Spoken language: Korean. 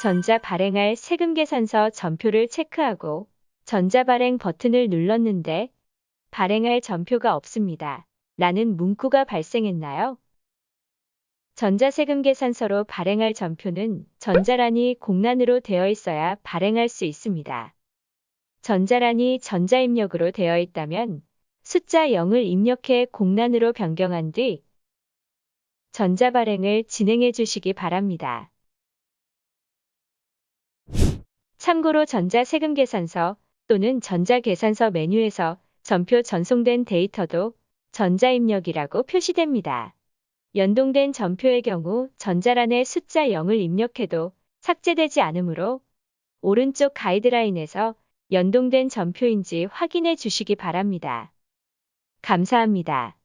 전자 발행할 세금 계산서 전표를 체크하고 전자 발행 버튼을 눌렀는데 발행할 전표가 없습니다. 라는 문구가 발생했나요? 전자세금 계산서로 발행할 전표는 전자란이 공란으로 되어 있어야 발행할 수 있습니다. 전자란이 전자입력으로 되어 있다면 숫자 0을 입력해 공란으로 변경한 뒤 전자 발행을 진행해 주시기 바랍니다. 참고로 전자세금 계산서 또는 전자계산서 메뉴에서 전표 전송된 데이터도 전자입력이라고 표시됩니다. 연동된 전표의 경우 전자란에 숫자 0을 입력해도 삭제되지 않으므로 오른쪽 가이드라인에서 연동된 전표인지 확인해 주시기 바랍니다. 감사합니다.